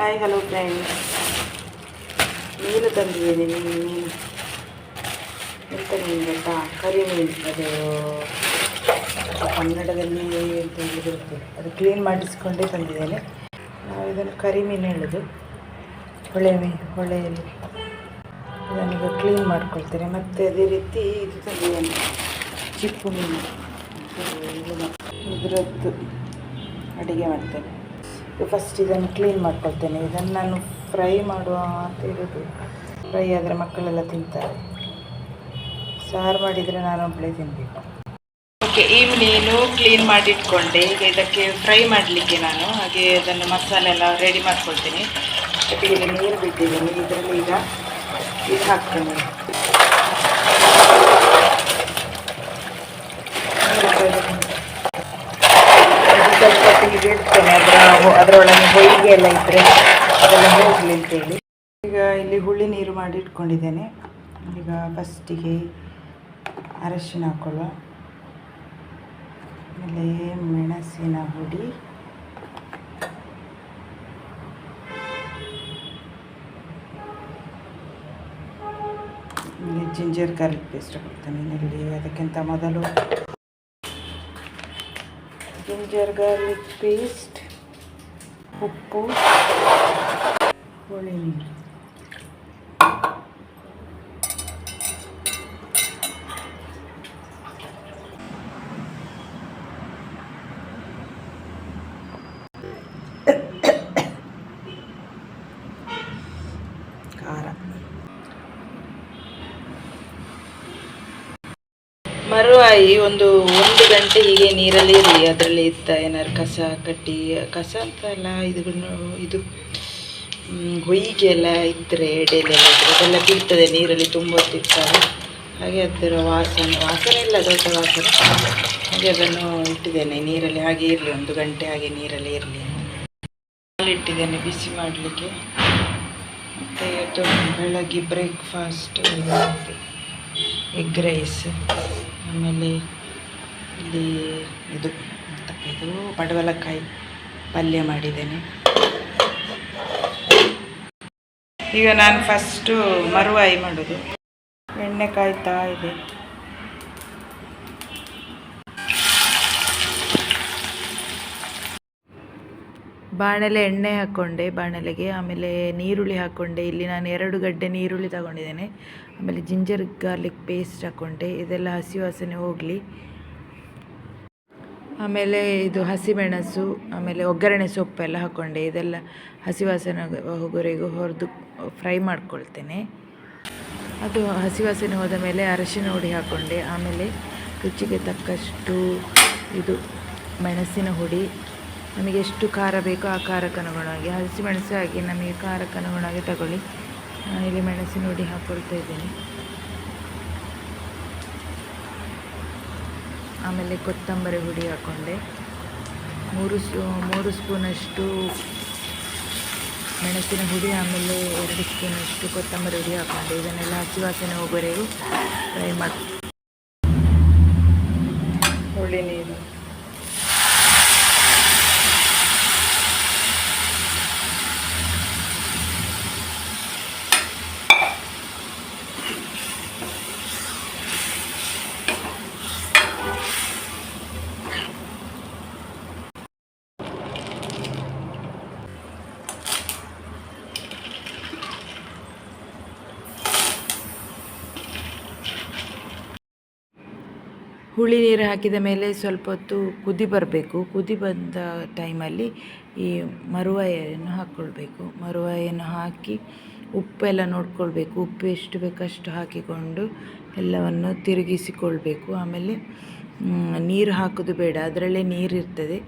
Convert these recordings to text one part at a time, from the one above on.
Hi hello friends ಮೀನು ತಂದಿದ್ದೀನಿ ಮೀನು ಎಂತ ಮೀನು ಗೊತ್ತಾ? ಕರಿ ಮೀನು. ಅದು ಕನ್ನಡದಲ್ಲಿ ಅಂತ ಹೇಳಿರುತ್ತೆ ಅದು ಕ್ಲೀನ್ ಮಾಡಿಸ್ಕೊಂಡೇ ತಂದಿದ್ದೇನೆ. ನಾವು ಇದನ್ನು ಕರಿ ಮೀನು ಹೇಳೋದು. ಹೊಳೆ ಮೀನು ಹೊಳೆಯಲ್ಲಿ ಇದನ್ನೀಗ ಕ್ಲೀನ್ ಮಾಡ್ಕೊಳ್ತೇನೆ. ಮತ್ತು ಅದೇ ರೀತಿ ಇದು ತಂದಿದ್ದೇನೆ. ಚಿಪ್ಪು ಮೀನು. ಇದರದ್ದು ಅಡುಗೆ ಮಾಡ್ತೇನೆ. ಫಸ್ಟ್ ಇದನ್ನು ಕ್ಲೀನ್ ಮಾಡ್ಕೊಳ್ತೇನೆ. ಇದನ್ನು ನಾನು ಫ್ರೈ ಮಾಡುವ ಅಂತ ಇರೋದು. ಫ್ರೈ ಆದರೆ ಮಕ್ಕಳೆಲ್ಲ ತಿಂತಾರೆ. ಸಾರು ಮಾಡಿದರೆ ನಾನು ಒಬ್ಬಳೇ ತಿನ್ನಬೇಕು ಓಕೆ ಈ ಮೀನು ಕ್ಲೀನ್ ಮಾಡಿಟ್ಕೊಂಡೆ. ಈಗ ಇದಕ್ಕೆ ಫ್ರೈ ಮಾಡಲಿಕ್ಕೆ ನಾನು. ಹಾಗೆ ಅದನ್ನು ಮಸಾಲೆ ಎಲ್ಲ ರೆಡಿ ಮಾಡ್ಕೊಳ್ತೀನಿ. ಜೊತೆಗೆ ನೀರು ಬಿಟ್ಟಿದ್ದೀನಿ. ಇದರಲ್ಲಿ ಈಗ ಇದು ಹಾಕ್ತೇನೆ ನೀರು ಕೊಯ್ದು- ಹೊತ್ತಿಗೆ ಇಡ್ತೇನೆ ಅದರ ಅದರೊಳಗೆ ಹೊಯ್ಗೆ ಎಲ್ಲ ಇದ್ದರೆ ಅದೆಲ್ಲ ಹೋಗಲಿ ಅಂತೇಳಿ. ಈಗ ಇಲ್ಲಿ ಹುಳಿ ನೀರು ಮಾಡಿ ಇಟ್ಕೊಂಡಿದ್ದೇನೆ. ಈಗ ಫಸ್ಟಿಗೆ ಅರಶಿನ ಹಾಕೊಳ್ಳುವ ಆಮೇಲೆ ಮೆಣಸಿನ ಹುಡಿ ಜಿಂಜರ್ ಗಾರ್ಲಿಕ್ ಪೇಸ್ಟ್ ಹಾಕ್ತೇನೆ ಇಲ್ಲಿ ಅದಕ್ಕಿಂತ ಮೊದಲು ಜಿಂಜರ್ ಗಾರ್ಲಿಕ್ ಪೇಸ್ಟ್ ಉಪ್ಪು ಹುಳಿ ನೀರು ಖಾರ ಮರುವಾಯಿ ಒಂದು ಒಂದು ಗಂಟೆ ಹೀಗೆ ನೀರಲ್ಲಿ ಇರಲಿ ಅದರಲ್ಲಿ ಇತ್ತ ಏನಾದ್ರು ಕಸ ಕಟ್ಟಿ, ಕಸ ಅಂತ ಅಲ್ಲ ಇದು ಹೊಯ್ಗೆ ಎಲ್ಲ ಇದ್ದರೆ ಎಡೆಲೆಲ್ಲ ಇದ್ದರೆ ಅದೆಲ್ಲ ಬೀಳ್ತದೆ, ನೀರಲ್ಲಿ ತುಂಬ ಹೊತ್ತಿರ್ತಾರೆ ಹಾಗೆ ಅದರ ವಾಸನೆ ವಾಸನೆ ಇಲ್ಲ, ದೊಡ್ಡ ವಾಸನೆ. ಹಾಗೆ ಅದನ್ನು ಇಟ್ಟಿದ್ದೇನೆ, ನೀರಲ್ಲಿ ಹಾಗೆ ಇರಲಿ, ಒಂದು ಗಂಟೆ ಹಾಗೆ ನೀರಲ್ಲಿ ಇರಲಿ. ಇಟ್ಟಿದ್ದೇನೆ, ಬಿಸಿ ಮಾಡಲಿಕ್ಕೆ. ಮತ್ತು ಬೆಳಗ್ಗೆ ಬ್ರೇಕ್ಫಾಸ್ಟ್ ಎಗ್ ರೈಸ್ ಆಮೇಲೆ ಇಲ್ಲಿ ಇದು ಇದು ಪಡವಲಕಾಯಿ ಪಲ್ಯ ಮಾಡಿದ್ದೇನೆ. ಈಗ ನಾನು ಫಸ್ಟು ಮರುವಾಯಿ ಮಾಡೋದು. ಎಣ್ಣೆ ಕಾಯ್ತಾ ಇದೆ. ಬಾಣಲೆ ಎಣ್ಣೆ ಹಾಕ್ಕೊಂಡೆ ಬಾಣಲೆಗೆ ಆಮೇಲೆ ನೀರುಳ್ಳಿ ಹಾಕ್ಕೊಂಡೆ ಇಲ್ಲಿ ನಾನು ಎರಡು ಗಡ್ಡೆ ನೀರುಳ್ಳಿ ತಗೊಂಡಿದ್ದೇನೆ. ಆಮೇಲೆ ಜಿಂಜರ್ ಗಾರ್ಲಿಕ್ ಪೇಸ್ಟ್ ಹಾಕ್ಕೊಂಡೆ ಇದೆಲ್ಲ ಹಸಿ ವಾಸನೆ ಹೋಗಲಿ. ಆಮೇಲೆ ಇದು ಹಸಿಮೆಣಸು, ಆಮೇಲೆ ಒಗ್ಗರಣೆ ಸೊಪ್ಪೆಲ್ಲ ಹಾಕ್ಕೊಂಡೆ ಇದೆಲ್ಲ ಹಸಿ ವಾಸನೆ ಹೋಗೋರಿಗೂ ಹೊರೆದು ಫ್ರೈ ಮಾಡ್ಕೊಳ್ತೇನೆ. ಅದು ಹಸಿ ವಾಸನೆ ಹೋದ ಮೇಲೆ ಅರಶಿನ ಹುಡಿ ಹಾಕ್ಕೊಂಡೆ ಆಮೇಲೆ ರುಚಿಗೆ ತಕ್ಕಷ್ಟು ಇದು ಮೆಣಸಿನ ಹುಡಿ ನಮಗೆ ಎಷ್ಟು ಖಾರ ಬೇಕೋ ಆ ಖಾರಕ್ಕೆ ಅನುಗುಣವಾಗಿ ಹಸಿಮೆಣಸು ಹಾಕಿ ನಮಗೆ ಖಾರಕ್ಕೆ ಅನುಗುಣವಾಗಿ ತಗೊಳ್ಳಿ. ಇಲ್ಲಿ ಮೆಣಸಿನ ಹುಡಿ ಹಾಕ್ಕೊಳ್ತಾ ಇದ್ದೇನೆ. ಆಮೇಲೆ ಕೊತ್ತಂಬರಿ ಹುಡಿ ಹಾಕ್ಕೊಂಡೆ ಮೂರು ಸ್ಪೂ, ಮೂರು ಸ್ಪೂನಷ್ಟು ಮೆಣಸಿನ ಹುಡಿ, ಆಮೇಲೆ ಎರಡು ಸ್ಪೂನಷ್ಟು ಕೊತ್ತಂಬರಿ ಹುಡಿ ಹಾಕ್ಕೊಂಡೆ ಇದನ್ನೆಲ್ಲ ಹಸಿ ವಾಸನೆ ಹೋಗೋವರೆಗೂ ಫ್ರೈ ಮಾಡಿ ಹುಳಿ ನೀರು ಹುಳಿ ನೀರು ಹಾಕಿದ ಮೇಲೆ ಸ್ವಲ್ಪ ಹೊತ್ತು ಕುದಿ ಬರಬೇಕು. ಕುದಿ ಬಂದ ಟೈಮಲ್ಲಿ ಈ ಮರುವಾಯನ್ನು ಹಾಕ್ಕೊಳ್ಬೇಕು. ಮರುವಾಯನ್ನು ಹಾಕಿ ಉಪ್ಪೆಲ್ಲ ನೋಡ್ಕೊಳ್ಬೇಕು. ಉಪ್ಪು ಎಷ್ಟು ಬೇಕಷ್ಟು ಹಾಕಿಕೊಂಡು ಎಲ್ಲವನ್ನು ತಿರುಗಿಸಿಕೊಳ್ಬೇಕು. ಆಮೇಲೆ ನೀರು ಹಾಕೋದು ಬೇಡ. ಅದರಲ್ಲೇ ನೀರಿರ್ತದೆ.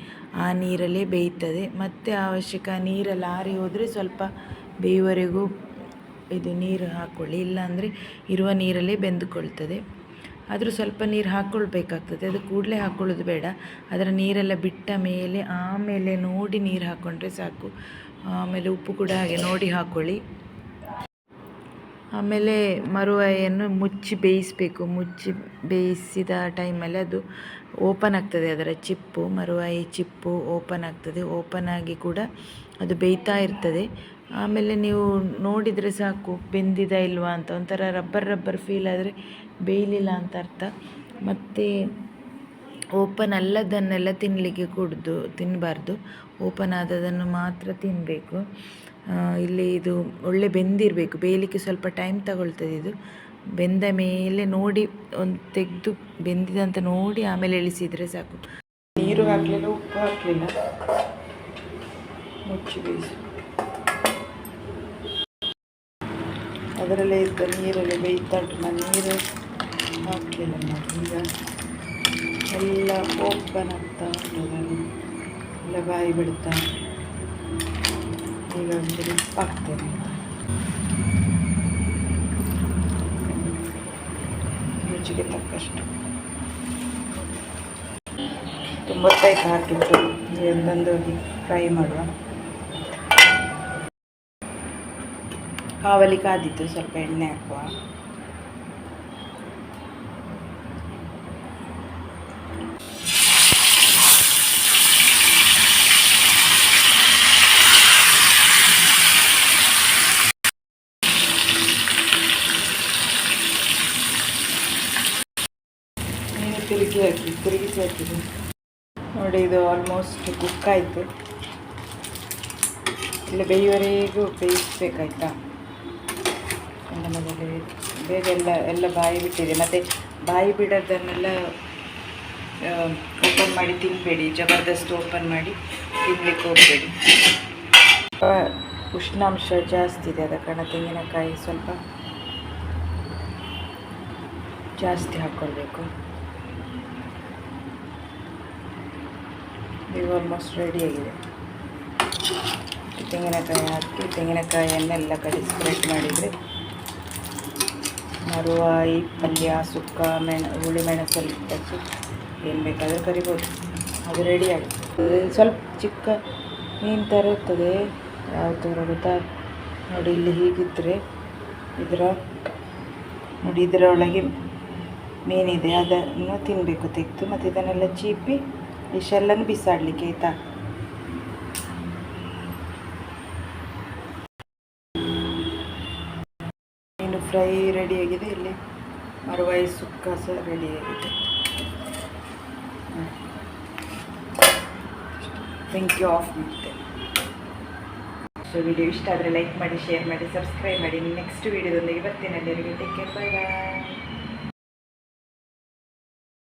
ಆ ನೀರಲ್ಲೇ ಬೇಯ್ತದೆ. ಮತ್ತು ಅವಶ್ಯಕ ನೀರೆಲ್ಲ ಆರಿ ಹೋದರೆ ಸ್ವಲ್ಪ ಬೇಯುವರೆಗೂ ಇದು ನೀರು ಹಾಕ್ಕೊಳ್ಳಿ ಇಲ್ಲಾಂದರೆ ಇರುವ ನೀರಲ್ಲೇ ಬೆಂದುಕೊಳ್ತದೆ. ಆದರೂ ಸ್ವಲ್ಪ ನೀರು ಹಾಕ್ಕೊಳ್ಬೇಕಾಗ್ತದೆ ಅದು ಕೂಡಲೇ ಹಾಕ್ಕೊಳ್ಳೋದು ಬೇಡ. ಅದರ ನೀರೆಲ್ಲ ಬಿಟ್ಟ ಮೇಲೆ ಆಮೇಲೆ ನೋಡಿ ನೀರು ಹಾಕ್ಕೊಂಡ್ರೆ ಸಾಕು. ಆಮೇಲೆ ಉಪ್ಪು ಕೂಡ ಹಾಗೆ ನೋಡಿ ಹಾಕ್ಕೊಳ್ಳಿ ಆಮೇಲೆ ಮರುವಾಯಿಯನ್ನು ಮುಚ್ಚಿ ಬೇಯಿಸಬೇಕು. ಮುಚ್ಚಿ ಬೇಯಿಸಿದ ಟೈಮಲ್ಲಿ ಅದು ಓಪನ್ ಆಗ್ತದೆ ಅದರ ಚಿಪ್ಪು. ಮರುವಾಯಿ ಚಿಪ್ಪು ಓಪನ್ ಆಗ್ತದೆ. ಓಪನ್ ಆಗಿ ಕೂಡ ಅದು ಬೇಯ್ತಾ ಇರ್ತದೆ. ಆಮೇಲೆ ನೀವು ನೋಡಿದರೆ ಸಾಕು, ಬೆಂದಿದ ಇಲ್ವಾ ಅಂತ. ಒಂಥರ ರಬ್ಬರ್ ರಬ್ಬರ್ ಫೀಲ್ ಆದರೆ ಬೇಯಲಿಲ್ಲ ಅಂತ ಅರ್ಥ. ಮತ್ತು ಓಪನ್ ಅಲ್ಲದನ್ನೆಲ್ಲ ತಿನ್ನಲಿಕ್ಕೆ ಕೊಡದು ತಿನ್ನಬಾರ್ದು ಓಪನ್ ಆದದನ್ನು ಮಾತ್ರ ತಿನ್ನಬೇಕು ಇಲ್ಲಿ ಇದು ಒಳ್ಳೆ ಬೆಂದಿರಬೇಕು. ಬೇಯಲಿಕ್ಕೆ ಸ್ವಲ್ಪ ಟೈಮ್ ತಗೊಳ್ತದೆ ಇದು. ಬೆಂದ ಮೇಲೆ ನೋಡಿ, ಒಂದು ತೆಗೆದು ಬೆಂದಿದೆ ಅಂತ ನೋಡಿ ಆಮೇಲೆ ಇಳಿಸಿದರೆ ಸಾಕು. ನೀರು ಹಾಕಲಿಲ್ಲ, ಉಪ್ಪು ಹಾಕಲಿಲ್ಲ. ಮುಚ್ಚಿ ಬೇಯಿಸು. ಅದರಲ್ಲೇ ಇದ್ದ ನೀರಲ್ಲಿ ಬೇಯ್ತಾ ಉಂಟು ನಾನು ನೀರು. ಹಾಕಲಿಲ್ಲ ನೋಡಿ ಈಗ ಎಲ್ಲ ಓಪನ್ ಆಗ್ತಾ ಉಂಟು ನಾನು. ಎಲ್ಲ ಬಾಯಿ ಬಿಡ್ತಾ. ಈಗ ಒಂದು ಹಾಕ್ತೇನೆ. ರುಚಿಗೆ ತಕ್ಕಷ್ಟು. ತೊಂಬತ್ತೈದು ಹಾಕಿತ್ತು ಒಂದೊಂದು ಫ್ರೈ ಮಾಡುವ. ಕಾವಲಿ ಕಾದಿತ್ತು ಸ್ವಲ್ಪ ಎಣ್ಣೆ ಹಾಕುವ. ತಿರುಗಿ ಹಾಕಿ ತಿರುಗಿಸಿ ಹಾಕಿದೆ ನೋಡಿ, ಇದು ಆಲ್ಮೋಸ್ಟ್ ಕುಕ್ ಆಯಿತು ಇಲ್ಲ, ಬೇಯುವವರೆಗೂ ಬೇಯಿಸ್ಬೇಕಾಯ್ತಾ? ನಮ್ಮದಲ್ಲಿ ಬೇಗ ಎಲ್ಲ ಎಲ್ಲ ಬಾಯಿ ಬಿಟ್ಟಿದೆ. ಮತ್ತು ಬಾಯಿ ಬಿಡೋದನ್ನೆಲ್ಲ ಓಪನ್ ಮಾಡಿ ತಿನ್ನಬೇಡಿ ಜಬರ್ದಸ್ತ್ ಓಪನ್ ಮಾಡಿ ತಿನ್ನಲಿಕ್ಕೆ ಹೋಗಬೇಡಿ. ಉಷ್ಣಾಂಶ ಜಾಸ್ತಿ ಇದೆ. ಅದ ಕಾರಣ ತೆಂಗಿನಕಾಯಿ ಸ್ವಲ್ಪ ಜಾಸ್ತಿ ಹಾಕ್ಕೊಳ್ಬೇಕು ಇದು ಆಲ್ಮೋಸ್ಟ್ ರೆಡಿಯಾಗಿದೆ ತೆಂಗಿನಕಾಯಿ ಹಾಕಿ ತೆಂಗಿನಕಾಯಿಯನ್ನೆಲ್ಲ ಕಡೆ ಸ್ಪ್ರೆಡ್ ಮಾಡಿದರೆ ಮರುವಾಯಿ ಪಲ್ಯ, ಸುಕ್ಕ, ಮೆಣ, ಹುಳಿ ಮೆಣಸಲ್ಲಿ ಹಚ್ಚಿ ಏನು ಬೇಕಾದರೂ ಕರಿಬೋದು. ಅದು ರೆಡಿ ಆಗುತ್ತೆ. ಸ್ವಲ್ಪ ಚಿಕ್ಕ ಮೀನು ಥರ ಇರ್ತದೆ. ಯಾವ ಥರ ಗೊತ್ತಾ? ನೋಡಿ ಇಲ್ಲಿ ಹೀಗಿದ್ದರೆ ಇದರ, ನೋಡಿ ಇದರೊಳಗೆ ಮೀನಿದೆ. ಅದನ್ನು ತಿನ್ನಬೇಕು ತೆಗೆದು ಮತ್ತು ಇದನ್ನೆಲ್ಲ ಚೀಪಿ ಈ ಶೆಲ್ಲನ್ನು ಬಿಸಾಡಲಿಕ್ಕೆ ಆಯಿತಾ ಮೀನು ಫ್ರೈ ರೆಡಿಯಾಗಿದೆ ಇಲ್ಲಿ ಮರುವಾಯಿ ಸುಕ್ಕ ಸಹ ರೆಡಿಯಾಗಿದೆ ಬೆಂಕಿ ಆಫ್ ಮಾಡ್ತೆ ಸೊ ವಿಡಿಯೋ ಇಷ್ಟ ಆದರೆ ಲೈಕ್ ಮಾಡಿ ಶೇರ್ ಮಾಡಿ ಸಬ್ಸ್ಕ್ರೈಬ್ ಮಾಡಿ ನೆಕ್ಸ್ಟ್ ವಿಡಿಯೋದೊಂದಿಗೆ ಬರ್ತೀನಿ ಅಲ್ಲಿವರೆಗೆ ಟೇಕ್ ಕೇರ್ ಬೈ ಬಾಯ್